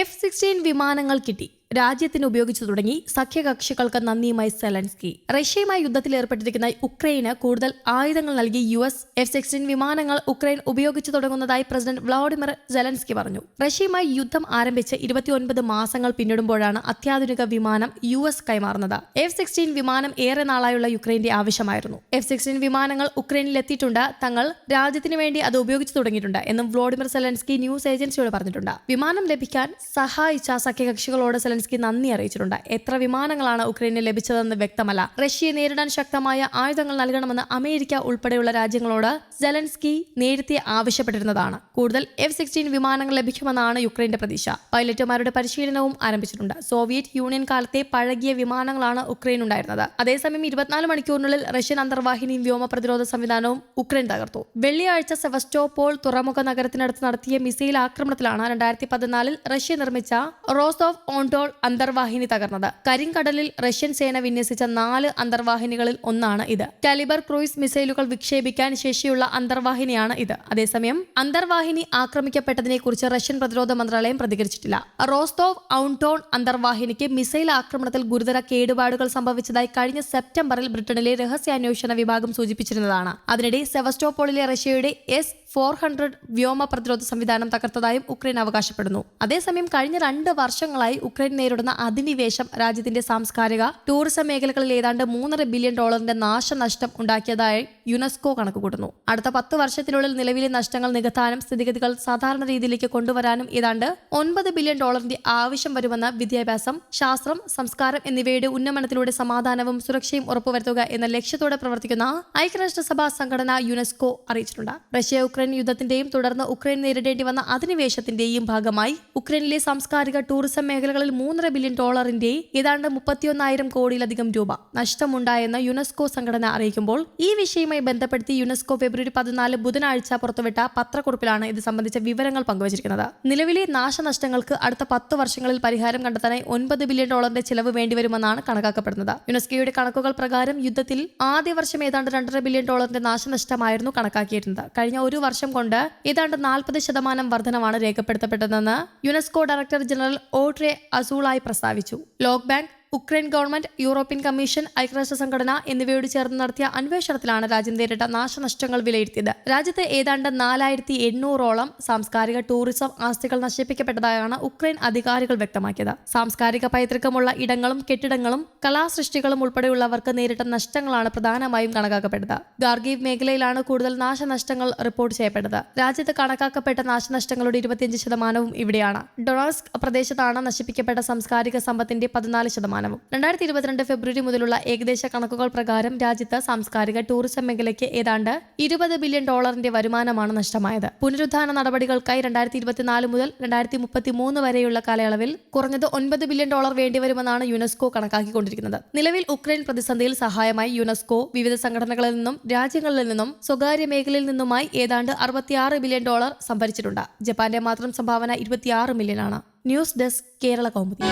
F sixteen വിമാനങ്ങൾ കിട്ടി. രാജ്യത്തിന് ഉപയോഗിച്ചു തുടങ്ങി സഖ്യകക്ഷികൾക്ക് നന്ദിയുമായി സെലൻസ്കി. റഷ്യയുമായി യുദ്ധത്തിൽ ഏർപ്പെട്ടിരിക്കുന്ന ഉക്രൈന് കൂടുതൽ ആയുധങ്ങൾ നൽകി യു എസ് എഫ് സിക്സ്റ്റീൻ വിമാനങ്ങൾ ഉക്രൈൻ ഉപയോഗിച്ചു തുടങ്ങുന്നതായി പ്രസിഡന്റ് വ്ളാഡിമിർ സെലൻസ്കി പറഞ്ഞു. റഷ്യയുമായി യുദ്ധം ആരംഭിച്ച് ഇരുപത്തിയൊൻപത് മാസങ്ങൾ പിന്നിടുമ്പോഴാണ് അത്യാധുനിക വിമാനം യു എസ് കൈമാറുന്നത്. എഫ് സിക്സ്റ്റീൻ വിമാനം ഏറെ നാളായുള്ള യുക്രൈന്റെ ആവശ്യമായിരുന്നു. എഫ് സിക്സ്റ്റീൻ വിമാനങ്ങൾ ഉക്രൈനിൽ എത്തിയിട്ടുണ്ട്. തങ്ങൾ രാജ്യത്തിന് വേണ്ടി അത് ഉപയോഗിച്ചു തുടങ്ങിയിട്ടുണ്ട് എന്നും വ്ളോഡിമിർ സെലൻസ്കി ന്യൂസ് ഏജൻസിയോട് പറഞ്ഞിട്ടുണ്ട്. വിമാനം ലഭിക്കാൻ സഹായിച്ച സഖ്യകക്ഷികളോട് സെലൻസ്കി നന്ദി അറിയിച്ചിട്ടുണ്ട്. എത്ര വിമാനങ്ങളാണ് ഉക്രൈന് ലഭിച്ചതെന്ന് വ്യക്തമല്ല. റഷ്യയെ നേരിടാൻ ശക്തമായ ആയുധങ്ങൾ നൽകണമെന്ന് അമേരിക്ക ഉൾപ്പെടെയുള്ള രാജ്യങ്ങളോട് സെലൻസ്കി നേരത്തെ ആവശ്യപ്പെട്ടിരുന്നതാണ്. കൂടുതൽ എഫ് സിക്സ്റ്റീൻ വിമാനങ്ങൾ ലഭിക്കുമെന്നാണ് യുക്രൈന്റെ പ്രതീക്ഷ. പൈലറ്റുമാരുടെ പരിശീലനവും ആരംഭിച്ചിട്ടുണ്ട്. സോവിയറ്റ് യൂണിയൻ കാലത്തെ പഴകിയ വിമാനങ്ങളാണ് ഉക്രൈൻ ഉണ്ടായിരുന്നത് അതേസമയം ഇരുപത്തിനാല് മണിക്കൂറിനുള്ളിൽ റഷ്യൻ അന്തർവാഹിനിയും വ്യോമ പ്രതിരോധ സംവിധാനവും ഉക്രൈൻ തകർത്തു. വെള്ളിയാഴ്ച സെവസ്റ്റോപോൾ തുറമുഖ നഗരത്തിനടുത്ത് നടത്തിയ മിസൈൽ ആക്രമണത്തിലാണ് രണ്ടായിരത്തി പതിനാലിൽ റഷ്യ നിർമ്മിച്ച റോസ് ഓഫ് ഓൺടോൾ അന്തർവാഹിനി തകർന്നത്. കരിങ്കടലിൽ റഷ്യൻ സേന വിന്യസിച്ച നാല് അന്തർവാഹിനികളിൽ ഒന്നാണ് ഇത്. കാലിബർ ക്രൂയിസ് മിസൈലുകൾ വിക്ഷേപിക്കാൻ ശേഷിയുള്ള അന്തർവാഹിനിയാണ് ഇത്. അതേസമയം അന്തർവാഹിനി ആക്രമിക്കപ്പെട്ടതിനെ കുറിച്ച് റഷ്യൻ പ്രതിരോധ മന്ത്രാലയം പ്രതികരിച്ചിട്ടില്ല. റോസ്തോവ് ഔൺടോൺ അന്തർവാഹിനിക്ക് മിസൈൽ ആക്രമണത്തിൽ ഗുരുതര കേടുപാടുകൾ സംഭവിച്ചതായി കഴിഞ്ഞ സെപ്റ്റംബറിൽ ബ്രിട്ടനിലെ രഹസ്യാന്വേഷണ വിഭാഗം സൂചിപ്പിച്ചിരുന്നതാണ്. അതിനിടെ സെവസ്റ്റോപോളിലെ റഷ്യയുടെ എസ് ഫോർ ഹൺഡ്രഡ് വ്യോമ പ്രതിരോധ സംവിധാനം തകർത്തതായും ഉക്രൈൻ അവകാശപ്പെടുന്നു. അതേസമയം കഴിഞ്ഞ രണ്ട് വർഷങ്ങളായി ഉക്രൈൻ നേരിടുന്ന അധിനിവേശം രാജ്യത്തിന്റെ സാംസ്കാരിക ടൂറിസം മേഖലകളിൽ ഏതാണ്ട് മൂന്നര ബില്യൺ ഡോളറിന്റെ നാശനഷ്ടം ഉണ്ടാക്കിയതായി യുനെസ്കോ കണക്കുകൂട്ടുന്നു. അടുത്ത പത്ത് വർഷത്തിനുള്ളിൽ നിലവിലെ നഷ്ടങ്ങൾ നികത്താനും സ്ഥിതിഗതികൾ സാധാരണ രീതിയിലേക്ക് കൊണ്ടുവരാനും ഏതാണ്ട് ഒൻപത് ബില്യൺ ഡോളറിന്റെ ആവശ്യം വരുമെന്ന് വിദ്യാഭ്യാസം ശാസ്ത്രം സംസ്കാരം എന്നിവയുടെ ഉന്നമനത്തിലൂടെ സമാധാനവും സുരക്ഷയും ഉറപ്പുവരുത്തുക എന്ന ലക്ഷ്യത്തോടെ പ്രവർത്തിക്കുന്ന ഐക്യരാഷ്ട്രസഭാ സംഘടന യുനെസ്കോ അറിയിച്ചിട്ടുണ്ട്. റഷ്യ ഉക്രൈൻ യുദ്ധത്തിന്റെയും തുടർന്ന് ഉക്രൈൻ നേരിടേണ്ടി വന്ന അധിനിവേശത്തിന്റെയും ഭാഗമായി ഉക്രൈനിലെ സാംസ്കാരിക ടൂറിസം മേഖലകളിൽ മൂന്നര ബില്യൺ ഡോളറിന്റെ ഏതാണ്ട് മുപ്പത്തിയൊന്നായിരം കോടിയിലധികം രൂപ നഷ്ടമുണ്ടായെന്ന് യുനെസ്കോ സംഘടന അറിയിക്കുമ്പോൾ ഈ വിഷയവുമായി ബന്ധപ്പെടുത്തി യുനെസ്കോ ഫെബ്രുവരി പതിനാല് ബുധനാഴ്ച പുറത്തുവിട്ട പത്രക്കുറിപ്പിലാണ് ഇത് സംബന്ധിച്ച വിവരങ്ങൾ പങ്കുവച്ചിരിക്കുന്നത്. നിലവിലെ നാശനഷ്ടങ്ങൾക്ക് അടുത്ത പത്ത് വർഷങ്ങളിൽ പരിഹാരം കണ്ടെത്താനായി ഒൻപത് ബില്യൺ ഡോളറിന്റെ ചിലവ് വേണ്ടിവരുമെന്നാണ് കണക്കാക്കപ്പെടുന്നത്. യുനെസ്കോയുടെ കണക്കുകൾ പ്രകാരം യുദ്ധത്തിൽ ആദ്യ വർഷം ഏതാണ്ട് രണ്ടര ബില്യൺ ഡോളറിന്റെ നാശനഷ്ടമായിരുന്നു കണക്കാക്കിയിരുന്നത്. കഴിഞ്ഞ ഒരു വർഷം കൊണ്ട് ഏതാണ്ട് നാൽപ്പത് ശതമാനം വർധനമാണ് രേഖപ്പെടുത്തപ്പെട്ടതെന്ന് UNESCO director general Audrey Azoulay പ്രസ്താവിച്ചു. ലോക് bank Ukraine government European commission ഐക്യരാഷ്ട്ര സംഘടന എന്നിവയോട് ചേർന്ന് നടത്തിയ അന്വേഷണത്തിലാണ് രാജ്യം നേരിട്ട നാശനഷ്ടങ്ങൾ വിലയിരുത്തിയത്. രാജ്യത്ത് ഏതാണ്ട് നാലായിരത്തി എണ്ണൂറോളം സാംസ്കാരിക ടൂറിസം ആസ്തികൾ നശിപ്പിക്കപ്പെട്ടതായാണ് ഉക്രൈൻ അധികാരികൾ വ്യക്തമാക്കിയത്. സാംസ്കാരിക പൈതൃകമുള്ള ഇടങ്ങളും കെട്ടിടങ്ങളും കലാസൃഷ്ടികളും ഉൾപ്പെടെയുള്ളവർക്ക് നേരിട്ട നഷ്ടങ്ങളാണ് പ്രധാനമായും കണക്കാക്കപ്പെട്ടത്. ഗാർഗീവ് മേഖലയിലാണ് കൂടുതൽ നാശനഷ്ടങ്ങൾ റിപ്പോർട്ട് ചെയ്യപ്പെട്ടത്. രാജ്യത്ത് കണക്കാക്കപ്പെട്ട നാശനഷ്ടങ്ങളുടെ ഇരുപത്തിയഞ്ച് ശതമാനവും ഇവിടെയാണ്. ഡൊണാസ്ക് പ്രദേശത്താണ് നശിപ്പിക്കപ്പെട്ട സാംസ്കാരിക സമ്പത്തിന്റെ പതിനാല് ശതമാനവും രണ്ടായിരത്തി ഇരുപത്തിരണ്ട് ഫെബ്രുവരി മുതലുള്ള ഏകദേശ കണക്കുകൾ പ്രകാരം രാജ്യത്ത് സാംസ്കാരിക ടൂറിസം മേഖലയ്ക്ക് ഏതാണ്ട് ഇരുപത് ബില്യൺ ഡോളറിന്റെ വരുമാനമാണ് നഷ്ടമായത്. പുനരുദ്ധാരണ നടപടികൾക്കായി രണ്ടായിരത്തി ഇരുപത്തിനാല് മുതൽ രണ്ടായിരത്തി മുപ്പത്തി മൂന്ന് വരെയുള്ള കാലയളവിൽ കുറഞ്ഞത് ഒൻപത് ബില്യൺ ഡോളർ വേണ്ടിവരുമെന്നാണ് യുനെസ്കോ കണക്കാക്കിക്കൊണ്ടിരിക്കുന്നത്. നിലവിൽ ഉക്രൈൻ പ്രതിസന്ധിയിൽ സഹായമായി യുനെസ്കോ വിവിധ സംഘടനകളിൽ നിന്നും രാജ്യങ്ങളിൽ നിന്നും സ്വകാര്യ മേഖലയിൽ നിന്നുമായി ഏതാണ്ട് അറുപത്തിയാറ് ബില്യൺ ഡോളർ സംഭരിച്ചിട്ടുണ്ട്. ജപ്പാന്റെ മാത്രം സംഭാവന ഇരുപത്തിയാറ് മില്യൺ ആണ്. News desk Kerala Kaumudi.